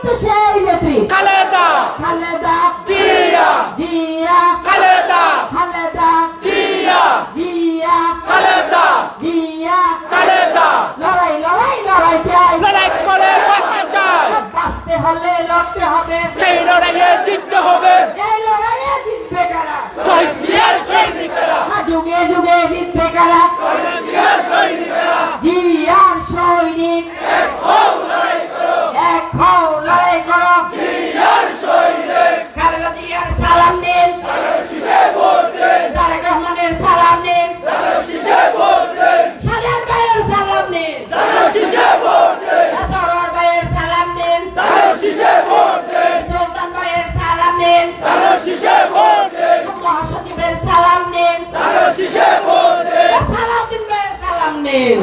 ওই বলো তো সেই নেত্রী। খালেদা। খালেদা। জিয়া। জিয়া। খালেদা। খালেদা। জিয়া। জিয়া। খালেদা। জিয়া। খালেদা। লড়াই লড়াই লড়াই চাই। লড়াই করে বাঁচতে চাই। বাঁচতে হলে লড়তে হবে। সেই লড়াইয়ে জিততে হবে। এই লড়াইয়ে জিতবে কারা? শহীদ জিয়ার সৈনিকেরা। যুগে যুগে জিতবে কারা? জিয়ার সৈনিক। দিন